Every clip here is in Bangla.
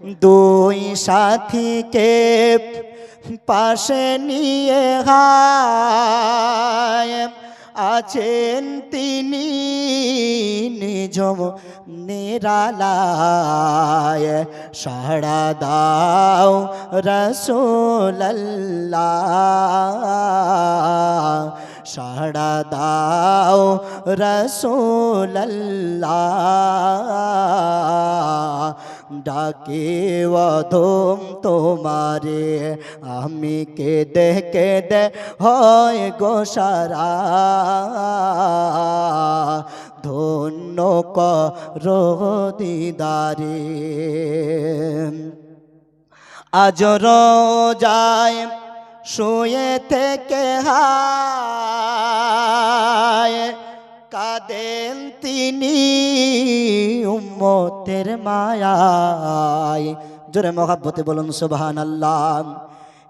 দুই সাথীকে পাশে নিয়ে হায়, আছেন তিনি নিজম নিরালায়। সাড়া দাও রসোল্লাহ সাড়া দাও রসোল্লাহ ডাকে, অধম তোমারে, আমি কেঁদে কেঁদে হয় গোসারা ধন্য করো দিদারে। আজ যায় শুয়ে থেকে হায়, কাদেন তিনি উম্মতের মায়ায়। জোরে মহাব্বতে বলুন সুবহান আল্লাহ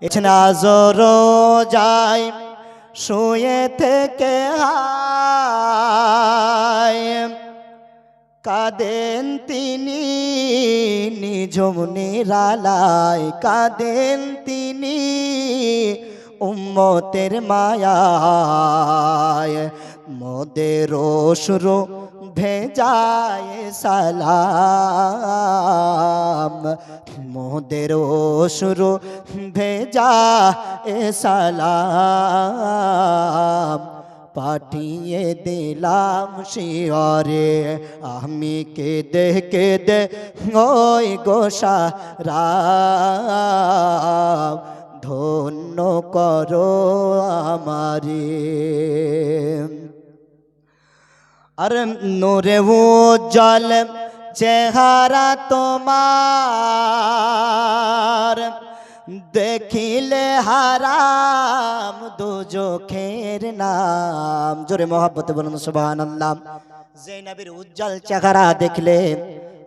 এখানে আজর যায় শুয়ে থেকে কাদেন তিনি নিজম নিরালায় কাদেন তিনি উম্মতের মায়ায়। মোদের শুরু ভেজায় সালাম। মোদের শুরু ভেজা এ সালাম। পাঠিয়ে দিলাম শিয়রে, আমি কেঁদে কেঁদে ওই গোসা ধন্য করো আমারে। আর নোরে উজ্জ্বল চেহারা তোমার দেখিলে হারাম দুজখের নাম জোরে মহাব্বতে বলুন সুবহান আল্লাহ জৈনবের উজ্জ্বল চেহারা দেখলে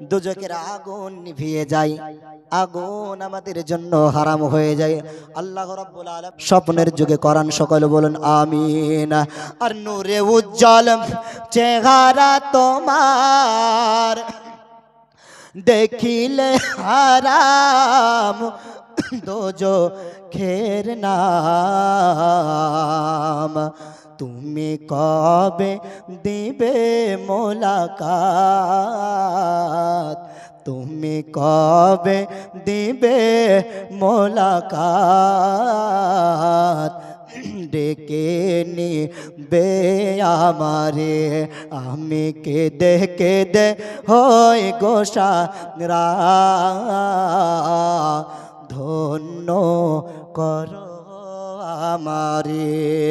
দুজকের আগুন নিভিয়ে যায়। আগুন আমাদের জন্য হারাম হয়ে যায়। আল্লাহ রাব্বুল আলামিন স্বপ্নের যুগে কোরআন সকল বলুন, আমিন। আর নূরে উজ্জ্বল চেহারা তোমার। দেখিলে হারাম দোজো খের নাম। তুমি কবে দিবে মোলাকাত? তুমি কবে দিবে মোলাকাত? ডেকে নিবে আমারে, আমি কেঁদে কেঁদে হই গোসা রা ধন্য করো আমারে।